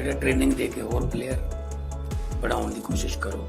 ਜਿਹੜੇ ਟ੍ਰੇਨਿੰਗ ਦੇ ਕੇ ਹੋਰ ਪਲੇਅਰ ਬਣਾਉਣ ਦੀ ਕੋਸ਼ਿਸ਼ ਕਰੋ।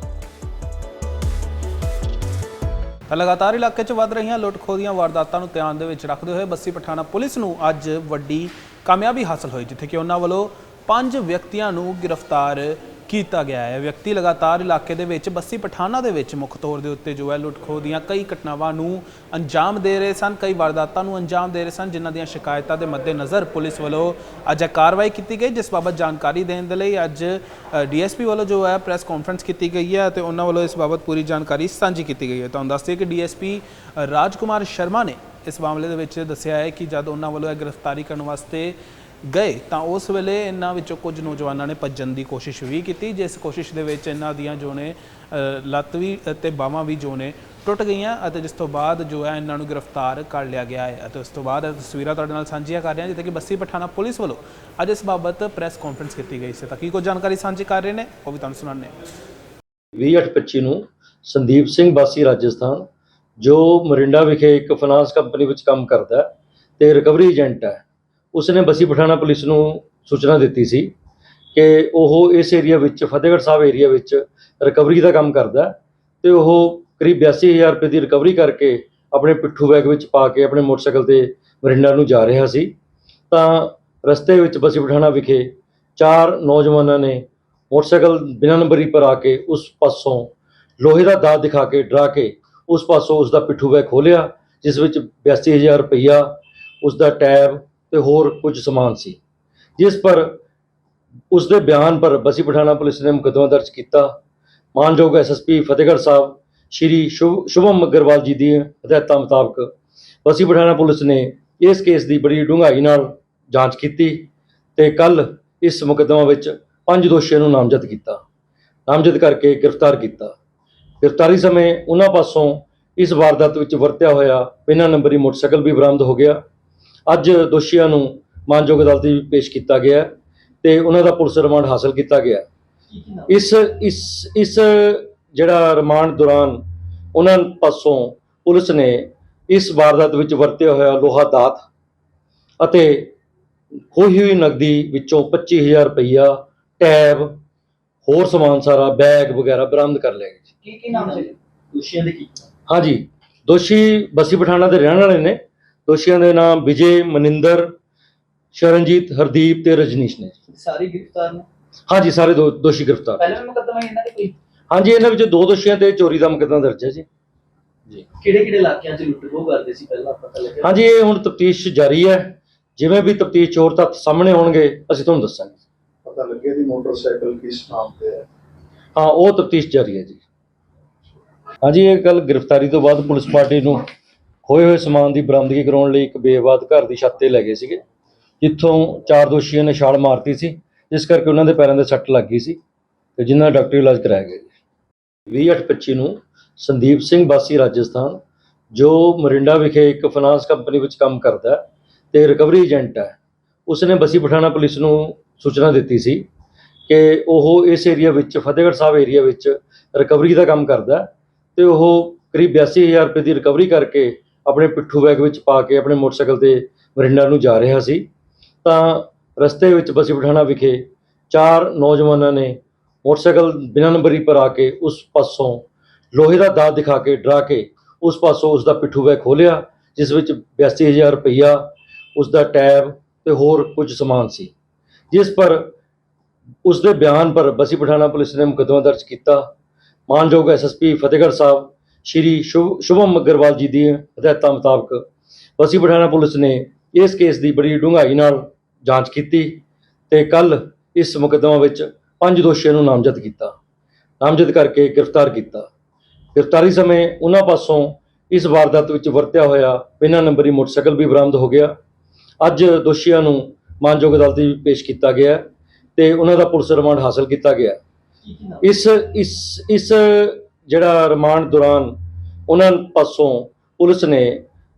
ਤਾਂ ਲਗਾਤਾਰ ਇਲਾਕੇ 'ਚ ਵੱਧ ਰਹੀਆਂ ਲੁੱਟ-ਖੋਹ ਦੀਆਂ ਵਾਰਦਾਤਾਂ ਨੂੰ ਧਿਆਨ ਦੇ ਵਿੱਚ ਰੱਖਦੇ ਹੋਏ ਬੱਸੀ ਪਠਾਣਾ ਪੁਲਿਸ ਨੂੰ ਅੱਜ ਵੱਡੀ ਕਾਮਯਾਬੀ ਹਾਸਲ ਹੋਈ, ਜਿੱਥੇ ਕਿ ਉਹਨਾਂ ਵੱਲੋਂ ਪੰਜ ਵਿਅਕਤੀਆਂ ਨੂੰ ਗ੍ਰਿਫਤਾਰ ਕੀਤਾ ਗਿਆ ਹੈ। ਵਿਅਕਤੀ ਲਗਾਤਾਰ ਇਲਾਕੇ ਦੇ ਵਿੱਚ ਬੱਸੀ ਪਠਾਣਾ ਦੇ ਵਿੱਚ ਮੁੱਖ ਤੌਰ ਦੇ ਉੱਤੇ ਜੋ ਹੈ ਲੁੱਟ-ਖੋਹ ਦੀਆਂ ਕਈ ਘਟਨਾਵਾਂ ਨੂੰ ਅੰਜਾਮ ਦੇ ਰਹੇ ਸਨ। ਕਈ ਵਾਰਦਾਤਾਂ ਨੂੰ ਅੰਜਾਮ ਦੇ ਰਹੇ ਸਨ, ਜਿਨ੍ਹਾਂ ਦੀਆਂ ਸ਼ਿਕਾਇਤਾਂ ਦੇ ਮੱਦੇਨਜ਼ਰ ਪੁਲਿਸ ਵੱਲੋਂ ਅੱਜ ਇਹ ਕਾਰਵਾਈ ਕੀਤੀ ਗਈ, ਜਿਸ ਬਾਬਤ ਜਾਣਕਾਰੀ ਦੇਣ ਦੇ ਲਈ ਅੱਜ ਡੀਐਸਪੀ ਵੱਲੋਂ ਜੋ ਹੈ ਪ੍ਰੈਸ ਕਾਨਫਰੰਸ ਕੀਤੀ ਗਈ ਹੈ ਤੇ ਉਹਨਾਂ ਵੱਲੋਂ ਇਸ ਬਾਬਤ ਪੂਰੀ ਜਾਣਕਾਰੀ ਸਾਂਝੀ ਕੀਤੀ ਗਈ ਹੈ। ਤੁਹਾਨੂੰ ਦੱਸ ਦਈਏ ਕਿ ਡੀਐਸਪੀ ਰਾਜਕੁਮਾਰ ਸ਼ਰਮਾ ਨੇ ਇਸ ਮਾਮਲੇ ਦੇ ਵਿੱਚ ਦੱਸਿਆ ਹੈ ਕਿ ਜਦ ਉਹਨਾਂ ਵੱਲੋਂ ਇਹ ਗ੍ਰਿਫਤਾਰੀ ਕਰਨ ਵਾਸਤੇ ਗਏ, ਤਾਂ ਉਸ ਵੇਲੇ ਇਹਨਾਂ ਵਿੱਚੋਂ ਕੁਝ ਨੌਜਵਾਨਾਂ ਨੇ ਭੱਜਣ ਦੀ ਕੋਸ਼ਿਸ਼ ਵੀ ਕੀਤੀ, ਜਿਸ ਕੋਸ਼ਿਸ਼ ਦੇ ਵਿੱਚ ਇਹਨਾਂ ਦੀਆਂ ਜੋ ਨੇ ਲੱਤ ਵੀ ਤੇ ਬਾਹਾਂ ਵੀ ਜੋ ਨੇ ਟੁੱਟ ਗਈਆਂ ਅਤੇ ਜਿਸ ਤੋਂ ਬਾਅਦ ਜੋ ਹੈ ਇਹਨਾਂ ਨੂੰ ਗ੍ਰਿਫਤਾਰ ਕਰ ਲਿਆ ਗਿਆ ਹੈ ਅਤੇ ਉਸ ਤੋਂ ਬਾਅਦ ਤਸਵੀਰਾਂ ਤੁਹਾਡੇ ਨਾਲ ਸਾਂਝੀਆਂ ਕਰ ਰਹੇ ਹਾਂ, ਜਿੱਥੇ ਕਿ ਬੱਸੀ ਪਠਾਣਾ ਪੁਲਿਸ ਵੱਲੋਂ ਅੱਜ ਇਸ ਬਾਬਤ ਪ੍ਰੈਸ ਕਾਨਫਰੰਸ ਕੀਤੀ ਗਈ ਸੀ। ਤਾਂ ਕੀ ਕੁਝ ਜਾਣਕਾਰੀ ਸਾਂਝੀ ਕਰ ਰਹੇ ਨੇ, ਉਹ ਵੀ ਤੁਹਾਨੂੰ ਸੁਣਾਉਂਦੇ ਹਾਂ। 2825 ਨੂੰ ਸੰਦੀਪ ਸਿੰਘ ਬਾਸੀ ਰਾਜਸਥਾਨ, ਜੋ ਮਰਿੰਡਾ ਵਿਖੇ ਇੱਕ ਫਾਈਨਾਂਸ ਕੰਪਨੀ ਵਿੱਚ ਕੰਮ ਕਰਦਾ ਹੈ ਤੇ ਰਿਕਵਰੀ ਏਜੰਟ ਹੈ। ਉਸਨੇ ਬਸੀ ਪਠਾਣਾ ਪੁਲਿਸ ਨੂੰ ਸੂਚਨਾ ਦਿੱਤੀ ਸੀ ਕਿ ਉਹ ਇਸ ਏਰੀਆ ਵਿੱਚ, ਫਤਿਹਗੜ੍ਹ ਸਾਹਿਬ ਏਰੀਆ ਵਿੱਚ ਰਿਕਵਰੀ ਦਾ ਕੰਮ ਕਰਦਾ ਹੈ ਤੇ ਉਹ ਕਰੀਬ 82000 ਰੁਪਏ ਦੀ ਰਿਕਵਰੀ ਕਰਕੇ ਆਪਣੇ ਪਿੱਠੂ ਬੈਗ ਵਿੱਚ ਪਾ ਕੇ ਆਪਣੇ ਮੋਟਰਸਾਈਕਲ ਤੇ ਮਰਿੰਡਾ ਨੂੰ ਜਾ ਰਿਹਾ ਸੀ। ਤਾਂ ਰਸਤੇ ਵਿੱਚ ਬਸੀ ਪਠਾਣਾ ਵਿਖੇ ਚਾਰ ਨੌਜਵਾਨਾਂ ਨੇ ਮੋਟਰਸਾਈਕਲ ਬਿਨਾਂ ਨੰਬਰੀ ਪਰ ਆ ਕੇ ਉਸ ਪਾਸੋਂ ਲੋਹੇ ਦਾ ਦਾਤ ਦਿਖਾ ਕੇ ਡਰਾ ਕੇ ਉਸ ਪਾਸੋਂ ਉਸ ਦਾ ਪਿੱਠੂ ਬੈਗ ਖੋਲਿਆ ਜਿਸ ਵਿੱਚ 82000 ਰੁਪਈਆ ਉਸ ਦਾ ਟੈਬ ਤੇ ਹੋਰ ਕੁਝ ਸਮਾਨ ਸੀ। ਜਿਸ ਪਰ ਉਸ ਦੇ ਬਿਆਨ ਪਰ ਬਸੀ ਪਠਾਣਾ ਪੁਲਿਸ ਨੇ ਮੁਕੱਦਮਾ ਦਰਜ ਕੀਤਾ। ਮਾਨਯੋਗ ਐਸਐਸਪੀ ਫਤਿਹਗੜ੍ਹ ਸਾਹਿਬ ਸ਼੍ਰੀ ਸ਼ੁਭ- ਸ਼ੁਭਮ ਅਗਰਵਾਲ ਜੀ ਦੀ ਹਦਾਇਤਾਂ ਮੁਤਾਬਕ ਬਸੀ ਪਠਾਣਾ ਪੁਲਿਸ ਨੇ ਇਸ ਕੇਸ ਦੀ ਬੜੀ ਡੂੰਘਾਈ ਨਾਲ ਜਾਂਚ ਕੀਤੀ ਤੇ ਕੱਲ ਇਸ ਮੁਕੱਦਮਾ ਵਿੱਚ ਪੰਜ ਦੋਸ਼ੀਆਂ ਨੂੰ ਨਾਮਜ਼ਦ ਕੀਤਾ। ਨਾਮਜ਼ਦ ਕਰਕੇ ਗ੍ਰਿਫਤਾਰ ਕੀਤਾ। ਗ੍ਰਿਫਤਾਰੀ ਸਮੇਂ ਉਹਨਾਂ ਪਾਸੋਂ ਇਸ ਵਾਰਦਾਤ ਵਿੱਚ ਵਰਤਿਆ ਹੋਇਆ ਬਿਨਾਂ ਨੰਬਰੀ ਮੋਟਰਸਾਈਕਲ ਵੀ ਬਰਾਮਦ ਹੋ ਗਿਆ। ਅੱਜ ਦੋਸ਼ੀਆਂ ਨੂੰ ਮਾਨਯੋਗ ਅਦਾਲਤ ਵਿੱਚ ਪੇਸ਼ ਕੀਤਾ ਗਿਆ ਤੇ ਉਹਨਾਂ ਦਾ ਪੁਲਿਸ ਰਿਮਾਂਡ ਹਾਸਲ ਕੀਤਾ ਗਿਆ। ਇਸ ਇਸ ਇਸ ਜਿਹੜਾ ਰਿਮਾਂਡ ਦੌਰਾਨ ਉਹਨਾਂ ਪਾਸੋਂ ਪੁਲਿਸ ਨੇ ਇਸ ਵਾਰਦਾਤ ਵਿੱਚ ਵਰਤਿਆ ਹੋਇਆ ਲੋਹਾ ਦਾਤ ਅਤੇ ਖੋਹੀ ਹੋਈ ਨਕਦੀ ਵਿੱਚੋਂ 25000 ਰੁਪਈਆ ਟੈਬ ਹੋਰ ਸਮਾਨ ਸਾਰਾ ਬੈਗ ਵਗੈਰਾ ਬਰਾਮਦ ਕਰ ਲਿਆ ਗਿਆ ਜੀ। ਕੀ ਕੀ ਨਾਮ ਸੀ ਦੋਸ਼ੀਆਂ ਦੇ ਕੀ ਹਾਂਜੀ ਦੋਸ਼ੀ ਬਸੀ ਪਠਾਣਾ ਦੇ ਰਹਿਣ ਵਾਲੇ ਨੇ। ਦੋਸ਼ੀਆਂ ਦੇ ਨਾਮ ਵਿਜੇ ਮਨਿੰਦਰ ਸ਼ਰਨਜੀਤ ਹਰਦੀਪ ਤੇ ਰਜਨੀਸ਼ ਨੇ। ਸਾਰੇ ਗ੍ਰਿਫਤਾਰ ਨੇ? ਹਾਂਜੀ ਸਾਰੇ ਦੋ ਦੋਸ਼ੀ ਗ੍ਰਿਫਤਾਰ ਪਹਿਲੇ ਵੀ ਮੁਕੱਦਮਾ ਇਹਨਾਂ ਦੇ ਕੋਈ? ਹਾਂਜੀ ਇਹਨਾਂ ਵਿੱਚੋਂ ਦੋ ਦੋਸ਼ੀਆਂ ਤੇ ਚੋਰੀ ਦਾ ਮੁਕੱਦਮਾ ਦਰਜ ਹੈ ਜੀ। ਕਿਹੜੇ ਕਿਹੜੇ ਇਲਾਕਿਆਂ 'ਚ ਲੁੱਟ ਖੋਹ ਕਰਦੇ ਸੀ ਪਹਿਲਾਂ ਪਤਾ ਲੱਗਿਆ? ਹਾਂਜੀ ਇਹ ਹੁਣ ਤਫਤੀਸ਼ ਜਾਰੀ ਹੈ। ਜਿਵੇਂ ਵੀ ਤਫਤੀਸ਼ ਚੋਰ ਤੱਕ ਸਾਹਮਣੇ ਆਉਣਗੇ ਅਸੀਂ ਤੁਹਾਨੂੰ ਦੱਸਾਂਗੇ। ਪਤਾ ਲੱਗਿਆ ਦੀ ਮੋਟਰਸਾਈਕਲ ਕਿਸ ਨਾਮ ਤੇ ਹੈ। ਹਾਂ ਉਹ ਤਫਤੀਸ਼ ਜਾਰੀ ਹੈ ਜੀ। ਹਾਂਜੀ ਇਹ ਕੱਲ ਗ੍ਰਿਫਤਾਰੀ ਤੋਂ ਬਾਅਦ ਪੁਲਿਸ ਪਾਰਟੀ ਨੂੰ ਹੋਏ ਹੋਏ ਸਮਾਨ ਦੀ ਬਰਾਮਦਗੀ ਕਰਾਉਣ ਲਈ ਇੱਕ ਬੇਵਾਦ ਘਰ ਦੀ ਛੱਤ ਤੇ ਲੈ ਗਏ ਸੀਗੇ, ਜਿੱਥੋਂ ਚਾਰ ਦੋਸ਼ੀਆਂ ਨੇ ਛਾਲ ਮਾਰਤੀ ਸੀ, ਜਿਸ ਕਰਕੇ ਉਹਨਾਂ ਦੇ ਪੈਰਾਂ ਦੇ ਸੱਟ ਲੱਗ ਗਈ ਸੀ ਤੇ ਜਿਨ੍ਹਾਂ ਦਾ ਡਾਕਟਰੀ ਇਲਾਜ ਕਰਾਇਆ ਗਿਆ 2825 ਨੂੰ ਸੰਦੀਪ ਸਿੰਘ ਬਾਸੀ ਰਾਜਸਥਾਨ, ਜੋ ਮਰਿੰਡਾ ਵਿਖੇ ਇੱਕ ਫਾਈਨਾਂਸ ਕੰਪਨੀ ਵਿੱਚ ਕੰਮ ਕਰਦਾ ਹੈ ਤੇ ਰਿਕਵਰੀ ਏਜੰਟ ਹੈ, ਉਸਨੇ ਬਸੀ ਪਠਾਣਾ ਪੁਲਿਸ ਨੂੰ ਸੂਚਨਾ ਦਿੱਤੀ ਸੀ ਕਿ ਉਹ ਇਸ ਏਰੀਆ ਵਿੱਚ, ਫਤਿਹਗੜ੍ਹ ਸਾਹਿਬ ਏਰੀਆ ਵਿੱਚ ਰਿਕਵਰੀ ਦਾ ਕੰਮ ਕਰਦਾ ਹੈ ਤੇ ਉਹ ਕਰੀਬ 82000 ਰੁਪਏ ਦੀ ਰਿਕਵਰੀ ਕਰਕੇ ਆਪਣੇ ਪਿੱਠੂ ਬੈਗ ਵਿੱਚ ਪਾ ਕੇ ਆਪਣੇ ਮੋਟਰਸਾਈਕਲ ਤੇ ਮਰਿੰਡਾ ਨੂੰ ਜਾ ਰਿਹਾ ਸੀ। ਤਾਂ ਰਸਤੇ ਵਿੱਚ ਬਸੀ ਪਠਾਣਾ ਵਿਖੇ ਚਾਰ ਨੌਜਵਾਨਾਂ ਨੇ ਮੋਟਰਸਾਈਕਲ ਬਿਨਾਂ ਨੰਬਰੀ ਪਰ ਆ ਕੇ ਉਸ ਪਾਸੋਂ ਲੋਹੇ ਦਾ ਦਾਅ ਦਿਖਾ ਕੇ ਡਰਾ ਕੇ ਉਸ ਪਾਸੋਂ ਉਸ ਦਾ ਪਿੱਠੂ ਬੈਗ ਖੋਲਿਆ ਜਿਸ ਵਿੱਚ 82000 ਰੁਪਈਆ, ਉਸ ਦਾ ਟੈਬ ਤੇ ਹੋਰ ਕੁਝ ਸਮਾਨ ਸੀ। ਜਿਸ ਪਰ ਉਸ ਦੇ ਬਿਆਨ ਪਰ ਬਸੀ ਪਠਾਣਾ ਪੁਲਿਸ ਨੇ ਮੁਕੱਦਮਾ ਦਰਜ ਕੀਤਾ। ਮਾਨਯੋਗ ਐਸਐਸਪੀ ਫਤਿਹਗੜ੍ਹ ਸਾਹਿਬ ਸ਼੍ਰੀ ਸ਼ੁਭ ਸ਼ੁਭਮ ਅਗਰਵਾਲ ਜੀ ਦੀ ਹਦਾਇਤਾਂ ਮੁਤਾਬਕ ਬਸੀ ਪਠਾਣਾ ਪੁਲਿਸ ਨੇ ਇਸ ਕੇਸ ਦੀ ਬੜੀ ਡੂੰਘਾਈ ਨਾਲ ਜਾਂਚ ਕੀਤੀ ਤੇ ਕੱਲ ਇਸ ਮੁਕੱਦਮਾ ਵਿੱਚ ਪੰਜ ਦੋਸ਼ੀਆਂ ਨੂੰ ਨਾਮਜ਼ਦ ਕੀਤਾ। ਨਾਮਜ਼ਦ ਕਰਕੇ ਗ੍ਰਿਫਤਾਰ ਕੀਤਾ। ਗ੍ਰਿਫਤਾਰੀ ਸਮੇਂ ਉਹਨਾਂ ਪਾਸੋਂ ਇਸ ਵਾਰਦਾਤ ਵਿੱਚ ਵਰਤਿਆ ਹੋਇਆ ਬਿਨਾਂ ਨੰਬਰੀ ਮੋਟਰਸਾਈਕਲ ਵੀ ਬਰਾਮਦ ਹੋ ਗਿਆ। ਅੱਜ ਦੋਸ਼ੀਆਂ ਨੂੰ ਮਾਨਯੋਗ ਅਦਾਲਤ ਵਿੱਚ ਪੇਸ਼ ਕੀਤਾ ਗਿਆ ਤੇ ਉਹਨਾਂ ਦਾ ਪੁਲਿਸ ਰਿਮਾਂਡ ਹਾਸਲ ਕੀਤਾ ਗਿਆ ਇਸ ਇਸ ਇਸ ਜਿਹੜਾ ਰਿਮਾਂਡ ਦੌਰਾਨ ਉਹਨਾਂ ਪਾਸੋਂ ਪੁਲਿਸ ਨੇ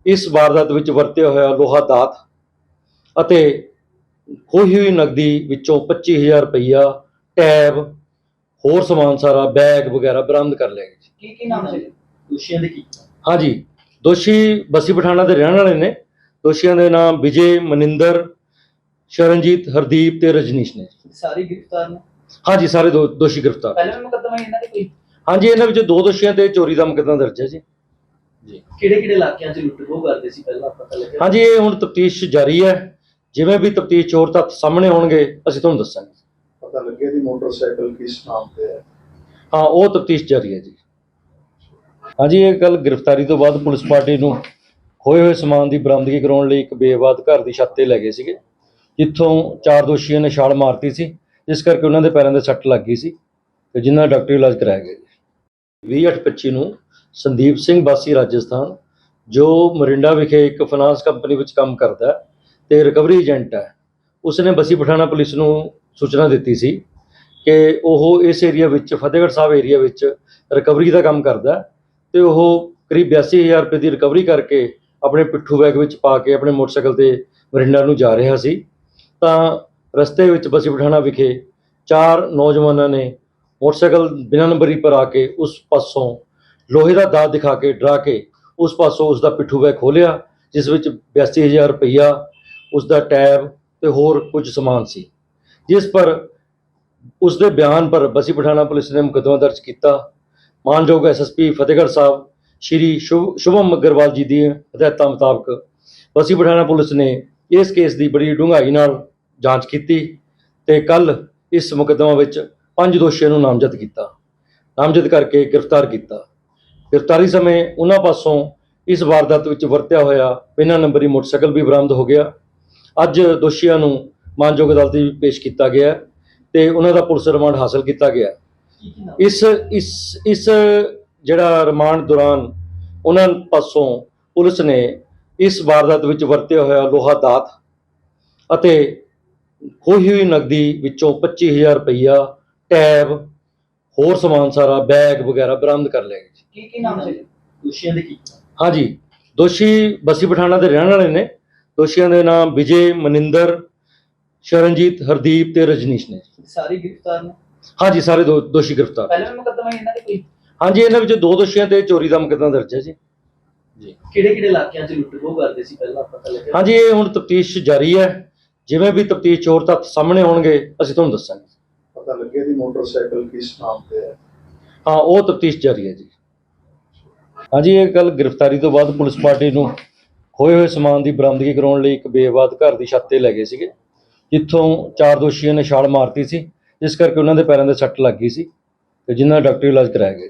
ਇਸ ਵਾਰਦਾਤ ਵਿੱਚ ਵਰਤਿਆ ਹੋਇਆ ਲੋਹਾ ਦਾਤ ਅਤੇ ਖੋਹੀ ਹੋਈ ਨਕਦੀ ਵਿੱਚੋਂ 25000 ਰੁਪਈਆ ਟੈਬ ਹੋਰ ਸਮਾਨ ਸਾਰਾ ਬੈਗ ਵਗੈਰਾ ਬਰਾਮਦ ਕਰ ਲਿਆ ਗਿਆ ਕੀ ਕੀ ਨਾਮ ਸੀ ਦੋਸ਼ੀਆਂ ਦੇ ਕੀ? ਹਾਂਜੀ ਦੋਸ਼ੀ ਬਸੀ ਪਠਾਣਾ ਦੇ ਰਹਿਣ ਵਾਲੇ ਨੇ। ਦੋਸ਼ੀਆਂ ਦੇ ਨਾਮ ਵਿਜੇ ਮਨਿੰਦਰ ਸ਼ਰਨਜੀਤ ਹਰਦੀਪ ਤੇ ਰਜਨੀਸ਼ ਨੇ ਸਾਰੇ ਗ੍ਰਿਫਤਾਰ ਨੇ? ਹਾਂਜੀ ਸਾਰੇ ਦੋ- ਦੋਸ਼ੀ ਗ੍ਰਿਫਤਾਰ ਪਹਿਲਾਂ ਵੀ ਮੁਕੱਦਮਾ ਇਹਨਾਂ ਦੇ ਕੋਈ ਹਾਂਜੀ ਇਹਨਾਂ ਵਿੱਚ ਦੋ ਦੋਸ਼ੀਆਂ ਤੇ ਚੋਰੀ ਦਾ ਮੁਕੱਦਮਾ ਦਰਜ ਹੈ ਜੀ। ਕਿਹੜੇ ਕਿਹੜੇ ਇਲਾਕਿਆਂ 'ਚ ਲੁੱਟ ਖੋਹ ਕਰਦੇ ਸੀ? ਪਹਿਲਾਂ ਪਤਾ ਲੱਗਿਆ। ਹਾਂਜੀ ਇਹ ਹੁਣ ਤਫਤੀਸ਼ ਜਾਰੀ ਹੈ। ਜਿਵੇਂ ਵੀ ਤਫਤੀਸ਼ ਹੋਰ ਤੱਥ ਸਾਹਮਣੇ ਆਉਣਗੇ ਅਸੀਂ ਤੁਹਾਨੂੰ ਦੱਸਾਂਗੇ। ਪਤਾ ਲੱਗਿਆ ਦੀ ਮੋਟਰਸਾਈਕਲ ਕਿਸ ਨਾਮ ਤੇ ਹੈ। ਹਾਂ ਉਹ ਤਫਤੀਸ਼ ਜਾਰੀ ਹੈ ਜੀ। ਹਾਂਜੀ ਇਹ ਕੱਲ ਗ੍ਰਿਫਤਾਰੀ ਤੋਂ ਬਾਅਦ ਪੁਲਿਸ ਪਾਰਟੀ ਨੂੰ ਖੋਏ ਹੋਏ ਸਮਾਨ ਦੀ ਬਰਾਮਦਗੀ ਕਰਾਉਣ ਲਈ ਇੱਕ ਬੇਆਬਾਦ ਘਰ ਦੀ ਛੱਤ ਤੇ ਲੈ ਗਏ ਸੀਗੇ ਜਿੱਥੋਂ ਚਾਰ ਦੋਸ਼ੀਆਂ ਨੇ ਛਾਲ ਮਾਰਤੀ ਸੀ ਜਿਸ ਕਰਕੇ ਉਹਨਾਂ ਦੇ ਪੈਰਾਂ ਦੇ ਸੱਟ ਲੱਗ ਗਈ ਸੀ ਤੇ ਜਿਨ੍ਹਾਂ ਦਾ ਡਾਕਟਰੀ ਇਲਾਜ ਕਰਾਇਆ ਗਿਆ ਜੀ। 2825 ਨੂੰ ਸੰਦੀਪ ਸਿੰਘ ਵਾਸੀ ਰਾਜਸਥਾਨ, ਜੋ ਮਰਿੰਡਾ ਵਿਖੇ ਇੱਕ ਫਾਈਨਾਂਸ ਕੰਪਨੀ ਵਿੱਚ ਕੰਮ ਕਰਦਾ ਹੈ ਤੇ ਰਿਕਵਰੀ ਏਜੰਟ ਹੈ। ਉਸਨੇ ਬਸੀ ਪਠਾਣਾ ਪੁਲਿਸ ਨੂੰ ਸੂਚਨਾ ਦਿੱਤੀ ਸੀ ਕਿ ਉਹ ਇਸ ਏਰੀਆ ਵਿੱਚ, ਫਤਿਹਗੜ੍ਹ ਸਾਹਿਬ ਏਰੀਆ ਵਿੱਚ ਰਿਕਵਰੀ ਦਾ ਕੰਮ ਕਰਦਾ ਹੈ ਤੇ ਉਹ ਕਰੀਬ 82000 ਰੁਪਏ ਦੀ ਰਿਕਵਰੀ ਕਰਕੇ ਆਪਣੇ ਪਿੱਠੂ ਬੈਗ ਵਿੱਚ ਪਾ ਕੇ ਆਪਣੇ ਮੋਟਰਸਾਈਕਲ ਤੇ ਮਰਿੰਡਾ ਨੂੰ ਜਾ ਰਿਹਾ ਸੀ। ਤਾਂ ਰਸਤੇ ਵਿੱਚ ਬਸੀ ਪਠਾਣਾ ਵਿਖੇ ਚਾਰ ਨੌਜਵਾਨਾਂ ਨੇ ਮੋਟਰਸਾਈਕਲ ਬਿਨਾਂ ਨੰਬਰੀ ਪਰ ਆ ਕੇ ਉਸ ਪਾਸੋਂ ਲੋਹੇ ਦਾ ਦਾਅ ਦਿਖਾ ਕੇ ਡਰਾ ਕੇ ਉਸ ਪਾਸੋਂ ਉਸ ਦਾ ਪਿੱਠੂ ਬੈਗ ਖੋਲਿਆ ਜਿਸ ਵਿੱਚ 82000 ਰੁਪਈਆ ਉਸ ਦਾ ਟੈਬ ਤੇ ਹੋਰ ਕੁਝ ਸਮਾਨ ਸੀ। ਜਿਸ ਪਰ ਉਸ ਦੇ ਬਿਆਨ ਪਰ ਬਸੀ ਪਠਾਣਾ ਪੁਲਿਸ ਨੇ ਮੁਕੱਦਮਾ ਦਰਜ ਕੀਤਾ। ਮਾਨਯੋਗ ਐਸਐਸਪੀ ਫਤਿਹਗੜ੍ਹ ਸਾਹਿਬ ਸ਼੍ਰੀ ਸ਼ੁਭ ਸ਼ੁਭਮ ਅਗਰਵਾਲ ਜੀ ਦੀ ਹਦਾਇਤਾਂ ਮੁਤਾਬਕ ਬਸੀ ਪਠਾਣਾ ਪੁਲਿਸ ਨੇ ਇਸ ਕੇਸ ਦੀ ਬੜੀ ਡੂੰਘਾਈ ਨਾਲ ਜਾਂਚ ਕੀਤੀ ਤੇ ਕੱਲ ਇਸ ਮੁਕੱਦਮਾ ਵਿੱਚ ਪੰਜ ਦੋਸ਼ੀਆਂ ਨੂੰ ਨਾਮਜ਼ਦ ਕੀਤਾ। ਨਾਮਜ਼ਦ ਕਰਕੇ ਗ੍ਰਿਫਤਾਰ ਕੀਤਾ। ਗ੍ਰਿਫਤਾਰੀ ਸਮੇਂ ਉਹਨਾਂ ਪਾਸੋਂ ਇਸ ਵਾਰਦਾਤ ਵਿੱਚ ਵਰਤਿਆ ਹੋਇਆ ਬਿਨਾਂ ਨੰਬਰੀ ਮੋਟਰਸਾਈਕਲ ਵੀ ਬਰਾਮਦ ਹੋ ਗਿਆ। ਅੱਜ ਦੋਸ਼ੀਆਂ ਨੂੰ ਮਾਨਯੋਗ ਅਦਾਲਤ ਵਿੱਚ ਪੇਸ਼ ਕੀਤਾ ਗਿਆ ਤੇ ਉਹਨਾਂ ਦਾ ਪੁਲਿਸ ਰਿਮਾਂਡ ਹਾਸਲ ਕੀਤਾ ਗਿਆ ਇਸ ਇਸ ਇਸ ਜਿਹੜਾ ਰਿਮਾਂਡ ਦੌਰਾਨ ਉਹਨਾਂ ਪਾਸੋਂ ਪੁਲਿਸ ਨੇ ਇਸ ਵਾਰਦਾਤ ਵਿੱਚ ਵਰਤਿਆ ਹੋਇਆ ਲੋਹਾ ਦਾਤ ਅਤੇ ਖੋਹੀ ਹੋਈ ਨਕਦੀ ਵਿੱਚੋਂ 25000 ਰੁਪਈਆ ਟੈਬ ਹੋਰ ਸਮਾਨ ਸਾਰਾ ਬੈਗ ਵਗੈਰਾ ਬਰਾਮਦ ਕਰ ਲਿਆ ਗਿਆ ਕੀ ਕੀ ਨਾਮ ਸੀ ਦੋਸ਼ੀਆਂ ਦੇ ਕੀ ਹਾਂਜੀ ਦੋਸ਼ੀ ਬਸੀ ਪਠਾਣਾ ਦੇ ਰਹਿਣ ਵਾਲੇ ਨੇ। ਦੋਸ਼ੀਆਂ ਦੇ ਨਾਮ ਵਿਜੇ ਮਨਿੰਦਰ ਸ਼ਰਨਜੀਤ ਹਰਦੀਪ ਤੇ ਰਜਨੀਸ਼ ਨੇ। ਸਾਰੇ ਗ੍ਰਿਫਤਾਰ ਨੇ? ਹਾਂਜੀ ਸਾਰੇ ਦੋ- ਦੋਸ਼ੀ ਗ੍ਰਿਫਤਾਰ ਪਹਿਲਾਂ ਵੀ ਮੁਕੱਦਮਾ ਇਹਨਾਂ ਦੇ ਕੋਈ? ਹਾਂਜੀ ਇਹਨਾਂ ਵਿੱਚ ਦੋ ਦੋਸ਼ੀਆਂ ਤੇ ਚੋਰੀ ਦਾ ਮੁਕੱਦਮਾ ਦਰਜ ਹੈ ਜੀ। ਕਿਹੜੇ ਕਿਹੜੇ ਇਲਾਕਿਆਂ 'ਚ ਲੁੱਟ ਖੋਹ ਕਰਦੇ ਸੀ ਪਹਿਲਾਂ ਪਤਾ ਲੱਗਿਆ? ਹਾਂਜੀ ਇਹ ਹੁਣ ਤਫਤੀਸ਼ ਜਾਰੀ ਹੈ। ਜਿਵੇਂ ਵੀ ਤਫਤੀਸ਼ ਹੋਰ ਤੱਥ ਸਾਹਮਣੇ ਆਉਣਗੇ ਅਸੀਂ ਤੁਹਾਨੂੰ ਦੱਸਾਂਗੇ। ਪਤਾ ਲੱਗਿਆ ਦੀ ਮੋਟਰਸਾਈਕਲ ਕਿਸ ਨਾਮ ਤੇ ਹੈ। ਹਾਂ, ਉਹ ਤਫਤੀਸ਼ ਜਾਰੀ ਹੈ ਜੀ। ਹਾਂਜੀ, ਇਹ ਕੱਲ ਗ੍ਰਿਫਤਾਰੀ ਤੋਂ ਬਾਅਦ ਪੁਲਿਸ ਪਾਰਟੀ ਨੂੰ ਖੋਏ ਹੋਏ ਸਮਾਨ ਦੀ ਬਰਾਮਦਗੀ ਕਰਾਉਣ ਲਈ ਇੱਕ ਬੇਵਾਦ ਘਰ ਦੀ ਛੱਤ ਤੇ ਲੈ ਗਏ ਸੀਗੇ, ਜਿੱਥੋਂ ਚਾਰ ਦੋਸ਼ੀਆਂ ਨੇ ਛਾਲ ਮਾਰਤੀ ਸੀ, ਜਿਸ ਕਰਕੇ ਉਹਨਾਂ ਦੇ ਪੈਰਾਂ ਦੇ ਸੱਟ ਲੱਗ ਗਈ ਸੀ ਤੇ ਜਿਨ੍ਹਾਂ ਦਾ ਡਾਕਟਰੀ ਇਲਾਜ ਕਰਾਇਆ ਗਿਆ